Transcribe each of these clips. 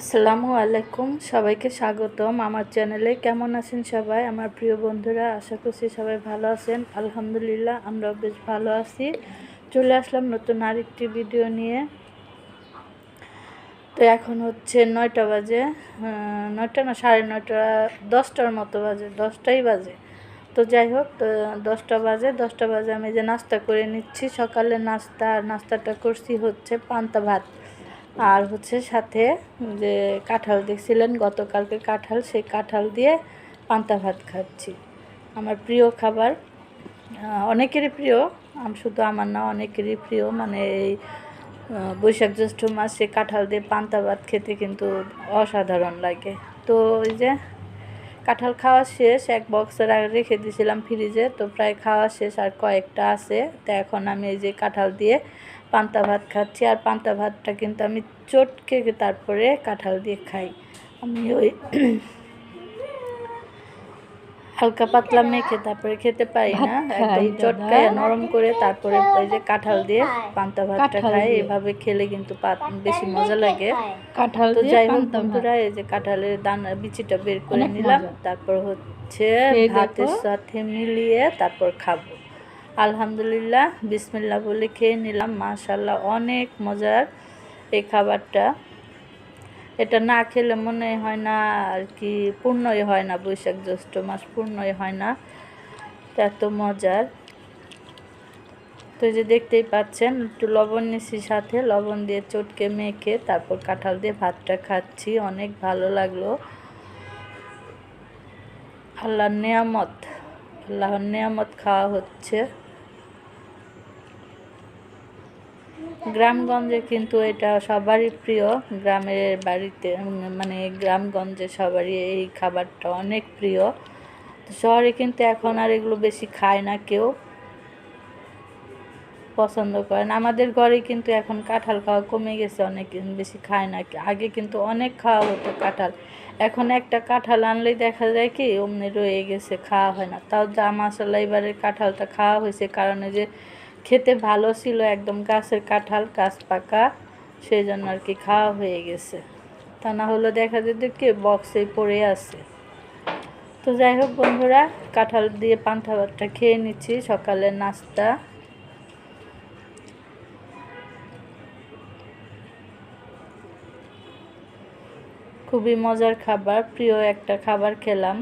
আসসালামু আলাইকুম, সবাইকে স্বাগতম আমার চ্যানেলে। কেমন আছেন সবাই? আমার প্রিয় বন্ধুরা, আশা করছি সবাই ভালো আছেন। আলহামদুলিল্লাহ, আমরাও বেশ ভালো আছি। চলে আসলাম নতুন আরেকটি ভিডিও নিয়ে। তো এখন হচ্ছে নয়টা বাজে নয়টা না, সাড়ে নয়টা, দশটার মতো বাজে, দশটাই বাজে। তো যাই হোক, তো দশটা বাজে দশটা বাজে আমি যে নাস্তা করে নিচ্ছি, সকালে নাস্তা নাস্তাটা করছি হচ্ছে পান্তা ভাত। আর হচ্ছে সাথে যে কাঁঠাল দেখছিলেন, গতকালকে কাঁঠাল, সেই কাঁঠাল দিয়ে পান্তা ভাত খাচ্ছি। আমার প্রিয় খাবার অনেকেরই প্রিয় শুধু আমার না, অনেকেরই প্রিয়। মানে এই বৈশাখ জ্যৈষ্ঠ মাসে কাঁঠাল দিয়ে পান্তা ভাত খেতে কিন্তু অসাধারণ লাগে। তো ওই যে কাঁঠাল খাওয়া শেষ, এক বক্সের আগে রেখে দিয়েছিলাম ফ্রিজে, তো প্রায় খাওয়া শেষ আর কয়েকটা আছে। তো এখন আমি এই যে কাঁঠাল দিয়ে পান্তা ভাত খাচ্ছি আর পান্তা ভাতটা কিন্তু আমি চটকে তারপরে কাঁঠাল দিয়ে খাই। আমি ওই হালকা পাতলা মেখে তারপরে খেতে পারি না একদম চটকায় নরম করে তারপরে ওই যে কাঁঠাল দিয়ে পান্তা ভাতটা খাই এভাবে খেলে কিন্তু পাত বেশি মজা লাগে। কাঁঠাল তো যাই হোক বন্ধুরা এই যে কাঁঠালের দানা বিচিটা বের করে নিলাম তারপর হচ্ছে ভাতের সাথে মিলিয়ে তারপর খাব। আলহামদুলিল্লাহ, বিসমিল্লাহ বলে খেয়ে নিলাম। মাশাল্লাহ অনেক মজার এই খাবারটা। এটা না খেলে মনে হয় না আর কি, পূর্ণই হয় না, বৈশাখ জ্যৈষ্ঠ মাস পূর্ণই হয় না। এত মজার। তো যে দেখতেই পাচ্ছেন, একটু লবণ নিচ্ছি সাথে, লবণ দিয়ে চটকে মেখে তারপর কাঁঠাল দিয়ে ভাতটা খাচ্ছি, অনেক ভালো লাগল। আল্লাহর নেয়ামত আল্লাহর নেয়ামত খাওয়া হচ্ছে। গ্রামগঞ্জে কিন্তু এটা সবারই প্রিয়। গ্রামের বাড়িতে মানে গ্রামগঞ্জে সবারই এই খাবারটা অনেক প্রিয়। শহরে কিন্তু এখন আর এগুলো বেশি খায় না কেউ। পছন্দ করেন আমাদের ঘরে কিন্তু এখন কাঁঠাল খাওয়া কমে গেছে, অনেক বেশি খায় না। আগে কিন্তু অনেক খাওয়া হতো কাঁঠাল। এখন একটা কাঁঠাল আনলেই দেখা যায় কি, অমনি রয়ে গেছে, খাওয়া হয় না। তাও যা মশলা এবারের কাঁঠালটা খাওয়া হয়েছে। কারণে যে খেতে ভালো ছিল একদম গাছের কাঁঠাল, গাছ পাকা সেই জন্য আর কি খাওয়া হয়ে গেছে। তা না হলে দেখা যেত কি বক্সে পড়ে আছে। তো যাই হোক বন্ধুরা, কাঁঠাল দিয়ে পান্তা ভাতটা খেয়ে নিচ্ছি, সকালের নাস্তা। খুবই মজার খাবার, প্রিয় একটা খাবার খেলাম।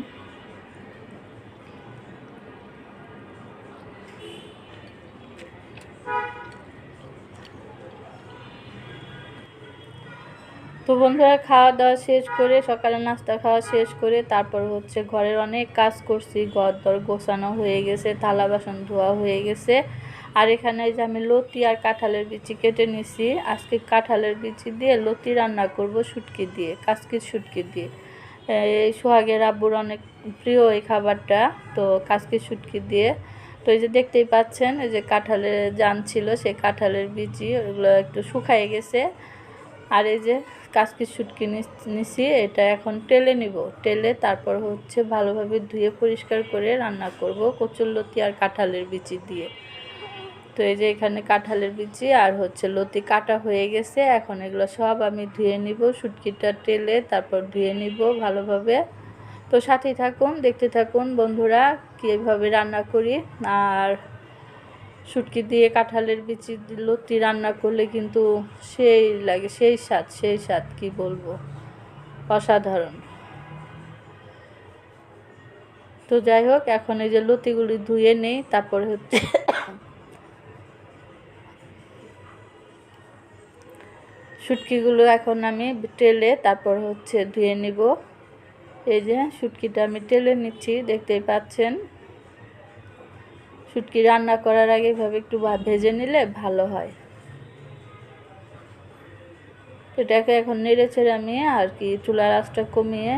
বন্ধুরা খাওয়া দাওয়া শেষ করে সকালে নাস্তা খাওয়া শেষ করে তারপর হচ্ছে ঘরের অনেক কাজ করছি ঘর দর গোছানো হয়ে গেছে, থালা বাসন ধোয়া হয়ে গেছে। আর এখানে যে আমি লতি আর কাঁঠালের বিচি কেটে নিছি। আজকে কাঁঠালের বিচি দিয়ে লতি রান্না করব শুটকি দিয়ে কাসকির শুটকি দিয়ে। এই সোহাগের আব্বুর অনেক প্রিয় এই খাবারটা, তো কাসকির শুটকি দিয়ে। তো এই যে দেখতেই পাচ্ছেন, এই যে কাঁঠালের জান ছিল, সেই কাঁঠালের বিচি, ওগুলো একটু শুকায় গেছে। আর এই যে কাসকির শুটকি নিছি এটা এখন টেলে নিব। টেলে তারপর হচ্ছে ভালোভাবে ধুয়ে পরিষ্কার করে রান্না করব কচুর লতি আর কাঁঠালের বিচি দিয়ে। তো এই যে এখানে কাঁঠালের বিচি আর হচ্ছে লতি কাটা হয়ে গেছে, এখন এগুলো সব আমি ধুয়ে নিব শুটকিটা টেলে তারপর ধুয়ে নিব ভালোভাবে। তো সাথেই থাকুন, দেখতে থাকুন বন্ধুরা, কীভাবে রান্না করি। আর শুটকি দিয়ে কাঁঠালের বিচি লতি রান্না করলে কিন্তু সেই লাগে, সেই স্বাদ সেই স্বাদ, কি বলব? অসাধারণ। তো যাই হোক, এখন এই যে লতিগুলি ধুয়ে নেই, তারপরে হচ্ছে শুটকিগুলো এখন আমি টেলে তারপর হচ্ছে ধুয়ে নিব। এই যে শুটকিটা আমি টেলে নিচ্ছি, দেখতেই পাচ্ছেন। শুটকি রান্না করার আগে এভাবে একটু ভেজে নিলে ভালো হয়। এটাকে এখন নেড়ে ছেড়ে আমি আর কি চুলার আঁচটা কমিয়ে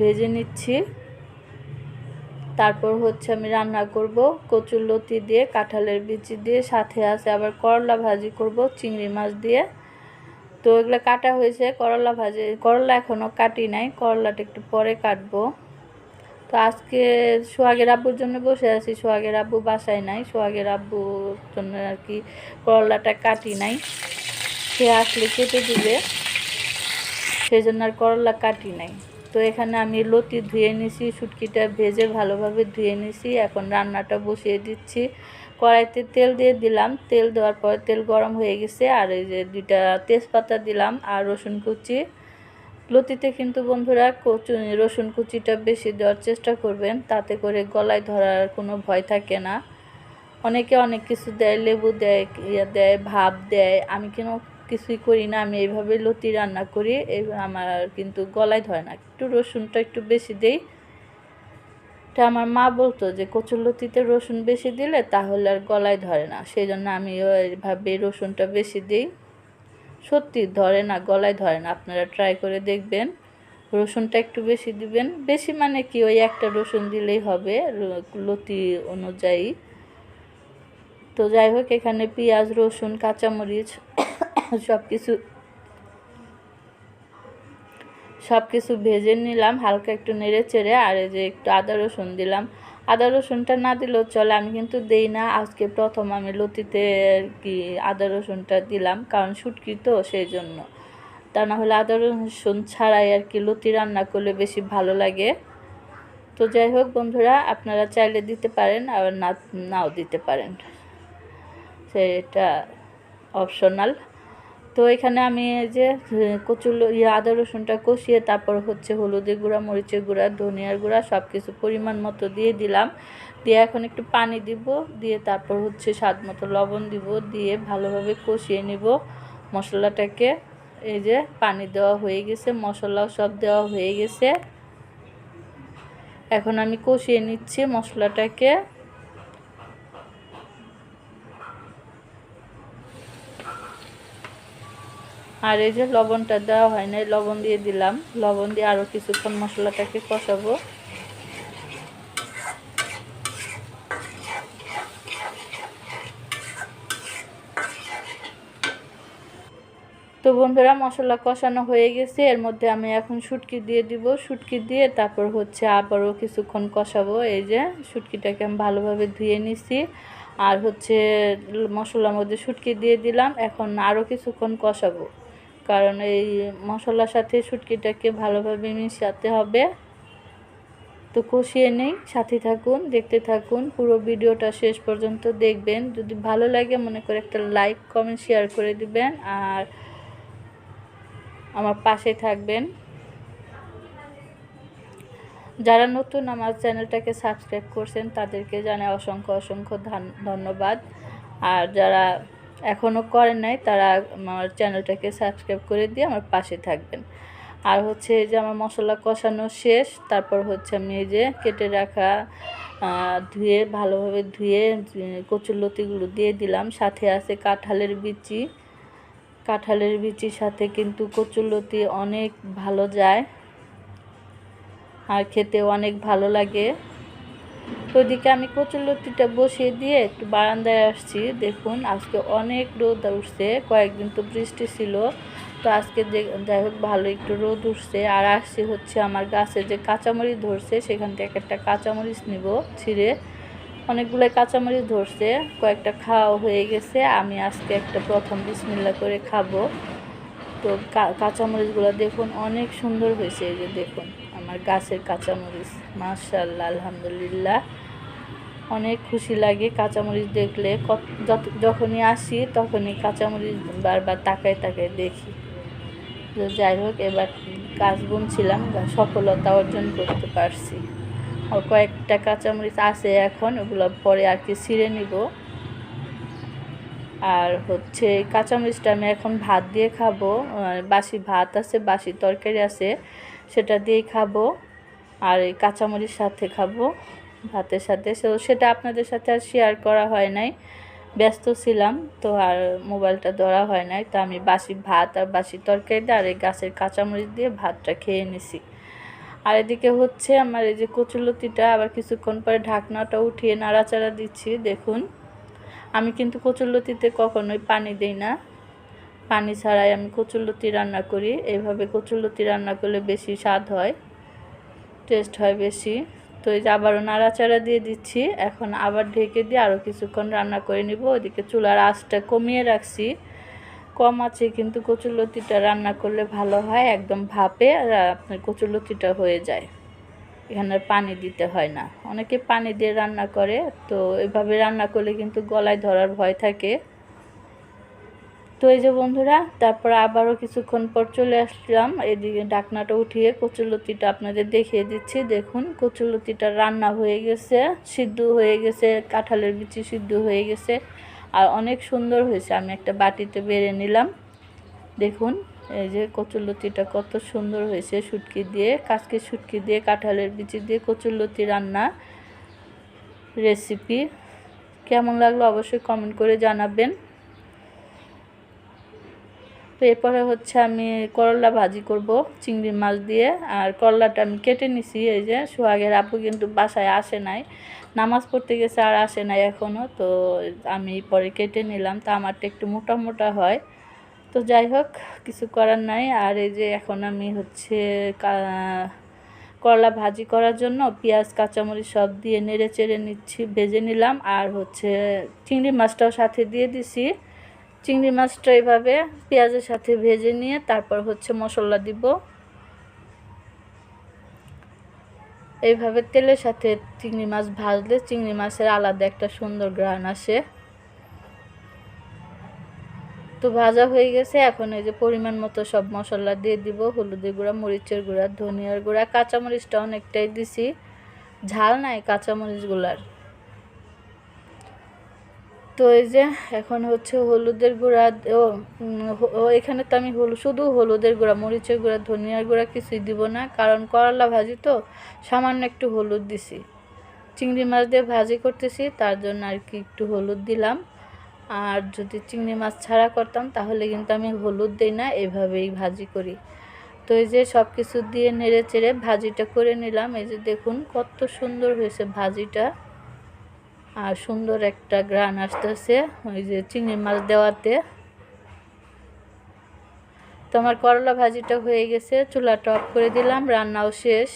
ভেজে নিচ্ছি। তারপর হচ্ছে আমি রান্না করব কচুর লতি দিয়ে, কাঁঠালের বিচি দিয়ে, সাথে আছে আবার করলা ভাজি করব, চিংড়ি মাছ দিয়ে। তো এগুলো কাটা হয়েছে, করলা ভাজি, করলা এখনও কাটি নাই, করলাটা একটু পরে কাটবো। তো আজকে সোহাগের আব্বুর জন্য বসে আছি। সোহাগের আব্বু বাসায় নাই। সোহাগের আব্বুর জন্য আর কি করলাটা কাটি নাই। সে আসলে কেটে দিবে। সেই জন্য আর করলা কাটি নাই। তো এখানে আমি লতি ধুয়ে নিছি শুটকিটা ভেজে ভালোভাবে ধুয়ে নিছি। এখন রান্নাটা বসিয়ে দিচ্ছি। কড়াইতে তেল দিয়ে দিলাম। তেল দেওয়ার পর তেল গরম হয়ে গেছে। আর এই যে দুইটা তেজপাতা দিলাম আর রসুন কুচি। লতিতে কিন্তু বন্ধুরা কচু, রসুন কুচিটা বেশি দেওয়ার চেষ্টা করবেন। তাতে করে গলায় ধরার কোনো ভয় থাকে না। অনেকে অনেক কিছু দেয়, লেবু দেয়, ইয়া দেয়, ভাব দেয়। আমি কেন কিছুই করি না, আমি এইভাবে লতি রান্না করি এই আমার কিন্তু গলায় ধরে না। একটু রসুনটা একটু বেশি দেই। এটা আমার মা বলতো যে কচুর লতিতে রসুন বেশি দিলে তাহলে আর গলায় ধরে না। সেই জন্য আমিও এইভাবে রসুনটা বেশি দিই। সত্যি ধরে না, গলায় ধরে না। আপনারা ট্রাই করে দেখবেন। রসুনটা একটু বেশি দিবেন। বেশি মানে কি, ওই একটা রসুন দিলেই হবে লতি অনুযায়ী। তো যাই হোক, এখানে পেঁয়াজ, রসুন, কাঁচামরিচ সব কিছু সব কিছু ভেজে নিলাম। হালকা একটু নেড়ে চেড়ে, আর এই যে একটু আদা, রসুন দিলাম। আদা রসুনটা না দিলেও চলে, আমি কিন্তু দেই না। আজকে প্রথম আমি লতিতে কি আদা রসুনটা দিলাম, কারণ শুটকি তো সেই জন্য। তা না হলে আদা রসুন ছাড়াই আর কি লতি রান্না করলে বেশি ভালো লাগে। তো যাই হোক বন্ধুরা, আপনারা চাইলে দিতে পারেন আর না, নাও দিতে পারেন। সেটা অপশনাল তো এখানে আমি এই যে কচুর ইয়ে আদা রসুনটা কষিয়ে তারপর হচ্ছে হলুদের গুঁড়া, মরিচের গুঁড়া, ধনিয়ার গুঁড়া সব কিছু পরিমাণ মতো দিয়ে দিলাম। দিয়ে এখন একটু পানি দিব, দিয়ে তারপর হচ্ছে স্বাদ মতো লবণ দিব, দিয়ে ভালোভাবে কষিয়ে নিব। মশলাটাকে এই যে পানি দেওয়া হয়ে গেছে, মশলাও সব দেওয়া হয়ে গেছে। এখন আমি কষিয়ে নিচ্ছি মশলাটাকে। আর এই যে লবণটা দেওয়া হয় নাই, লবণ দিয়ে দিলাম। লবণ দিয়ে আরও কিছুক্ষণ মশলাটাকে কষাবো। তো বন্ধুরা, মশলা কষানো হয়ে গেছে। এর মধ্যে আমি এখন শুটকি দিয়ে দিব। শুটকি দিয়ে তারপর হচ্ছে আবারও কিছুক্ষণ কষাবো। এই যে শুটকিটাকে আমি ভালোভাবে ধুয়ে নিছি। আর হচ্ছে মশলার মধ্যে শুটকি দিয়ে দিলাম। এখন আরও কিছুক্ষণ কষাবো। কারণ এই মশলার সাথে শুটকিটাকে ভালোভাবে মিশাতে হবে। তো কষিয়ে নেই, সাথে থাকুন, দেখতে থাকুন। পুরো ভিডিওটা শেষ পর্যন্ত দেখবেন। যদি ভালো লাগে, মনে করে একটা লাইক, কমেন্ট, শেয়ার করে দিবেন। আর আমার পাশে থাকবেন। যারা নতুন আমার চ্যানেলটাকে সাবস্ক্রাইব করছেন, তাদেরকে জানাই অসংখ্য অসংখ্য ধন্যবাদ। আর যারা এখনও করেন নাই, তারা আমার চ্যানেলটাকে সাবস্ক্রাইব করে দিয়ে আমার পাশে থাকবেন। আর হচ্ছে এই যে আমার মশলা কষানো শেষ, তারপর হচ্ছে আমি এই যে কেটে রাখা ধুয়ে ভালোভাবে ধুয়ে কচুরলতিগুলো দিয়ে দিলাম। সাথে আছে কাঁঠালের বিচি। কাঁঠালের বিচির সাথে কিন্তু কচুরলতি অনেক ভালো যায়। আর খেতে অনেক ভালো লাগে। তো ওদিকে আমি কচুরলতিটা বসিয়ে দিয়ে একটু বারান্দায় আসছি। দেখুন, আজকে অনেক রোদ উঠছে, কয়েকদিন তো বৃষ্টি ছিল। তো আজকে যাই হোক, ভালো একটু রোদ উঠছে। আর আসছি হচ্ছে আমার গাছে যে কাঁচামরিচ ধরছে, সেখান থেকে একটা কাঁচামরিচ নিব ছিঁড়ে। অনেকগুলো কাঁচামরিচ ধরছে, কয়েকটা খাওয়া হয়ে গেছে। আমি আজকে একটা প্রথম বিসমিল্লা করে খাব। তো কাঁচামরিচগুলো দেখুন, অনেক সুন্দর হয়েছে এই যে দেখুন। আমার গাছের কাঁচামরিচ মার্শাল্লাহ আলহামদুলিল্লাহ। অনেক খুশি লাগে কাঁচামরিচ দেখলে। যখনই আসি তখনই কাঁচামরিচ বারবার তাকায় তাকায় দেখি। তো যাই হোক, এবার গাছ বুনছিলাম সফলতা অর্জন করতে পারছি। আর কয়েকটা কাঁচামরিচ আছে এখন, ওগুলো পরে আর কি ছিঁড়ে নিব। আর হচ্ছে কাঁচামরিচটা আমি এখন ভাত দিয়ে খাব। বাসি ভাত আছে, বাসি তরকারি আছে, সেটা দিয়েই খাব। আর এই কাঁচামরিচ সাথে খাব ভাতের সাথে। তো সেটা আপনাদের সাথে আর শেয়ার করা হয় নাই। ব্যস্ত ছিলাম, তো আর মোবাইলটা ধরা হয় নাই। তো আমি বাসি ভাত আর বাসি তরকারি দিয়ে আর এই গাছের কাঁচামরিচ দিয়ে ভাতটা খেয়ে নিছি। আর এদিকে হচ্ছে আমার এই যে কচুলতিটা আবার কিছুক্ষণ পরে ঢাকনাটা উঠিয়ে নাড়াচাড়া দিচ্ছি, দেখুন। আমি কিন্তু কচুরলতিতে কখনোই পানি দিই না। পানি ছাড়াই আমি কচুরলতি রান্না করি। এইভাবে কচুরলতি রান্না করলে বেশি স্বাদ হয়, টেস্ট হয় বেশি। তো এই যে আবারও নাড়াচাড়া দিয়ে দিচ্ছি। এখন আবার ঢেকে দিয়ে আরও কিছুক্ষণ রান্না করে নিব। ওইদিকে চুলার আঁচটা কমিয়ে রাখছি। কম আছে কিন্তু কচুরলতিটা রান্না করলে ভালো হয়, একদম ভাপে, আর আপনার কচুরলতিটা হয়ে যায়। এখানে পানি দিতে হয় না। অনেকে পানি দিয়ে রান্না করে, তো এভাবে রান্না করলে কিন্তু গলায় ধরার ভয় থাকে। তো এই যে বন্ধুরা, তারপর আবারও কিছুক্ষণ পর চলে আসলাম। এদিকে ডাকনাটা উঠিয়ে কচুলতিটা আপনাদের দেখিয়ে দিচ্ছি। দেখুন কচুলতিটা রান্না হয়ে গেছে, সিদ্ধ হয়ে গেছে, কাঁঠালের বিচি সিদ্ধ হয়ে গেছে। আর অনেক সুন্দর হয়েছে। আমি একটা বাটিতে বেড়ে নিলাম। দেখুন এই যে কচুরলতিটা কত সুন্দর হয়েছে, শুটকি দিয়ে কাজকে শুটকি দিয়ে, কাঁঠালের বিচি দিয়ে কচুরলতি রান্না রেসিপি কেমন লাগল অবশ্যই কমেন্ট করে জানাবেন। তো এরপরে হচ্ছে আমি করলা ভাজি করব, চিংড়ি মাছ দিয়ে, আর করলাটা আমি কেটে নিছি, এই যে সোহাগের আপু কিন্তু বাসায় আসে নাই, নামাজ পড়তে গেছে আর আসে নাই এখনও তো আমি পরে কেটে নিলাম, তা আমারটা একটু মোটা মোটা হয়। তো যাই হোক, কিছু করার নাই। আর এই যে এখন আমি হচ্ছে করলা ভাজি করার জন্য পেঁয়াজ, কাঁচামরিচ সব দিয়ে নেড়ে চেড়ে নিচ্ছি, ভেজে নিলাম। আর হচ্ছে চিংড়ি মাছটাও সাথে দিয়ে দিছি। চিংড়ি মাছটা এভাবে পেঁয়াজের সাথে ভেজে নিয়ে তারপর হচ্ছে মশলা দিব। এইভাবে তেলের সাথে চিংড়ি মাছ ভাজলে চিংড়ি মাছের আলাদা একটা সুন্দর গ্রান আসে। তো ভাজা হয়ে গেছে। এখন এই যে পরিমাণ মতো সব মশলা দিয়ে দিব। হলুদের গুঁড়া, মরিচের গুঁড়া, ধনিয়ার গুঁড়া, কাঁচামরিচটা অনেকটাই দিছি। ঝাল নাই কাঁচামরিচগুলার। তো এই যে এখন হচ্ছে হলুদের গুঁড়া ও এখানে তো আমি হলুদ শুধু হলুদের গুঁড়া, মরিচের গুঁড়া, ধনিয়ার গুঁড়া কিছুই দিব না। কারণ করলা ভাজি তো, সামান্য একটু হলুদ দিছি। চিংড়ি মাছ দিয়ে ভাজি করতেছি, তার জন্য আর কি একটু হলুদ দিলাম। আর যদি চিংড়ি মাছ ছাড়া করতাম, তাহলে কিন্তু আমি হলুদ দিই না, এভাবেই ভাজি করি। তো এই যে সব কিছু দিয়ে নেড়ে চেড়ে ভাজিটা করে নিলাম। এই যে দেখুন কত সুন্দর হয়েছে ভাজিটা। আর সুন্দর একটা গ্রান আসতেছে ওই যে চিংড়ি মাছ দেওয়াতে। তো আমার করলা ভাজিটা হয়ে গেছে, চুলাটা অফ করে দিলাম, রান্নাও শেষ।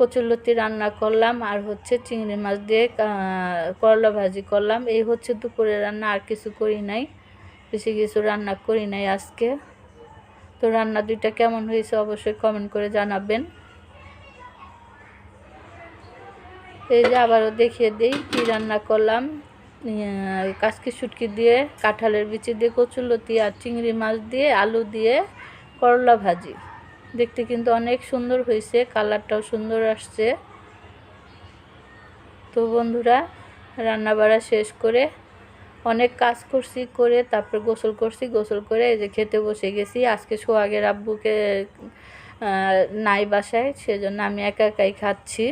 কচুরলতি রান্না করলাম আর হচ্ছে চিংড়ি মাছ দিয়ে করলা ভাজি করলাম। এই হচ্ছে দুপুরে রান্না, আর কিছু করি নাই। বেশি কিছু রান্না করি নাই আজকে। তো রান্না দুইটা কেমন হয়েছে অবশ্যই কমেন্ট করে জানাবেন। এই যে আবারও দেখিয়ে দিই কী রান্না করলাম। কাসকি শুটকি দিয়ে, কাঁঠালের বিচি দিয়ে, কচুরলতি আর চিংড়ি মাছ দিয়ে, আলু দিয়ে, করলা ভাজি। দেখতে কিন্তু অনেক সুন্দর হয়েছে, কালারটাও সুন্দর আসছে। তো বন্ধুরা রান্না বাড়া শেষ করে অনেক কাজ করছি, করে তারপর গোসল করছি, গোসল করে এই যে খেতে বসে গেছি। আজকে সোহাগের আব্বুকে নাই বাসায়, সেজন্য আমি একা একাই খাচ্ছি।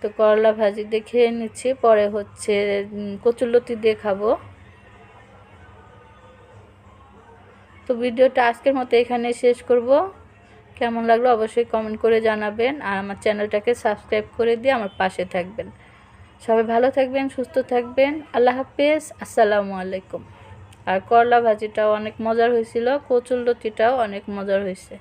তো করলা ভাজি দিয়ে খেয়ে নিচ্ছি, পরে হচ্ছে কচুরলতি দিয়ে খাব। তো ভিডিওটা আজকের মতো এখানে শেষ করব। কেমন লাগল অবশ্যই কমেন্ট করে জানাবেন আর আমার চ্যানেলটাকে সাবস্ক্রাইব করে দিয়ে আমার পাশে থাকবেন। সবাই ভালো থাকবেন, সুস্থ থাকবেন, আল্লাহ হাফেজ, আসসালামু আলাইকুম। আর করলা ভাজিটাও অনেক মজার হয়েছিল কচুরলতিটাও অনেক মজার হয়েছে।